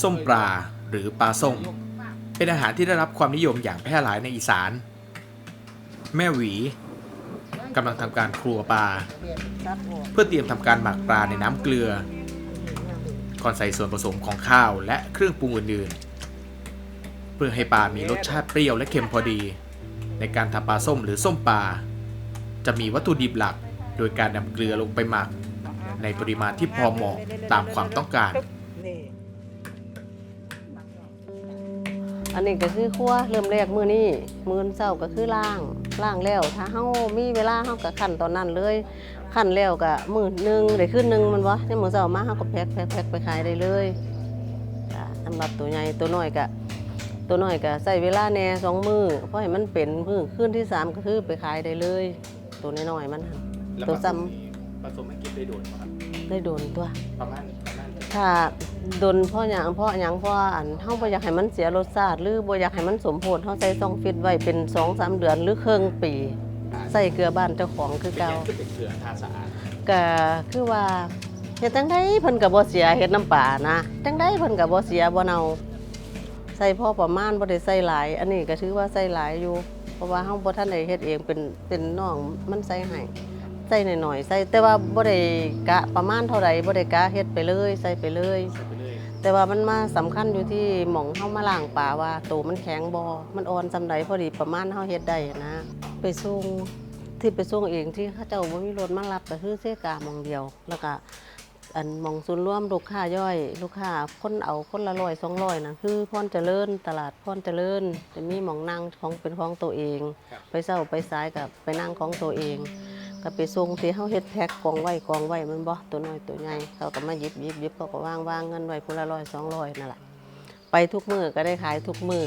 ส้มปลาหรือปลาส้ม เป็นอาหารที่ได้รับความนิยมอย่างแพร่หลายในอีสาน แม่หวีกำลังทำการครัวปลา เพื่อเตรียมทำการหมักปลาในน้ำเกลือ ก่อนใส่ส่วนผสมของข้าวและเครื่องปรุงอื่นๆ เพื่อให้ปลามีรสชาติเปรี้ยวและเค็มพอดี ในการทำปลาส้มหรือส้มปลา จะมีวัตถุดิบหลัก โดยการนำเกลือลงไปหมัก ในปริมาณที่พอเหมาะตามความต้องการ อันนี้ก็คือครัวเริ่มแรกมื้อนี้มื้อเช้าก็คือล้างล้างแล้ว ถ้าเฮามีเวลาเฮาก็คั่นตอนนั้นเลยคั่นแล้วก็มื้อหนึงได้คืนหนึงแมันบ่ในมื้อเช้ามาเฮาก็แพ็คแพ็คแพ็คไปขายได้เลยจ้ะสำหรับตัวใหญ่ตัวน้อยก็ตัวน้อยก็ใช้เวลาแหน่สองมื้อเพราะให้มันเป็นมื้อคืนที่สามก็คือไปขายได้เลย ตัวน้อยๆมันหั่นตัวซ้ผสมให้กินได้โดดครับได้โดนตัวประมาณประมาณถ้า ดนเพ่อหยังเพ่อหยังเพราะว่าอันเฮาบ่อยากให้มันเสียรสชาติหรือบ่อยากให้มันสมโพธิเฮาใส่ซองฟิตไว้เป็น2-3เดือนหรือครึ่งปี ใส่เกลือบ้านเจ้าของคือเป็นเก่ายังคือเป็นเกลือทาสะอาดก็คือว่าเฮ็ดจังไดเพิ่นก็บ่เสียเฮ็ดน้ำปลานะจังไดเพิ่นก็บ่เสียบ่เน่าใส่พอประมาณบ่ได้ใส่หลาย อันนี้ก็ถือว่าใส่หลายอยู่ เพราะว่าเฮาบ่ทันได้เฮ็ดเองเป็นเป็นน้องมันใส่ให้ ใส่หน่อยๆใส่แต่ว่าบ่ได้กะประมาณเท่าใดบ่ได้กะเฮ็ดไปเลย ใส่ไปเลย ใส่ไปเลยแต่ว่ามันมาสำคัญอยู่ที่หม่องเฮามาล้างปลาว่าตัวมันแข็งบ่มันอ่อนซำใดพอดีประมาณเฮาเฮ็ดได้นะ ไปส่งที่ไปส่งเองที่เขาเจ้าบ่มีรถมารับก็คือเสกาหมองเดียว แล้วก็อันหมองศูนย์รวมลูกค้าย่อย ลูกค้าคนเอาคนละร้อยสองร้อยนะคือพรเจริญตลาดพรเจริญจะมีหมองนั่งของเป็นของตัวเอง ไปเศร้าไปสายกับไปนั่งของตัวเอง ก็ไปส่งที่เฮาเฮ็ดแพ็คกองไว้กองไว้มันบ่ตัวน้อยตัวใหญ่เขาก็มาหยิบหยิบหยิบเขาก็วางวางเงินไว้คนละร้อยสองร้อยนั่นแหละไปทุกมือก็ได้ขายทุกมือ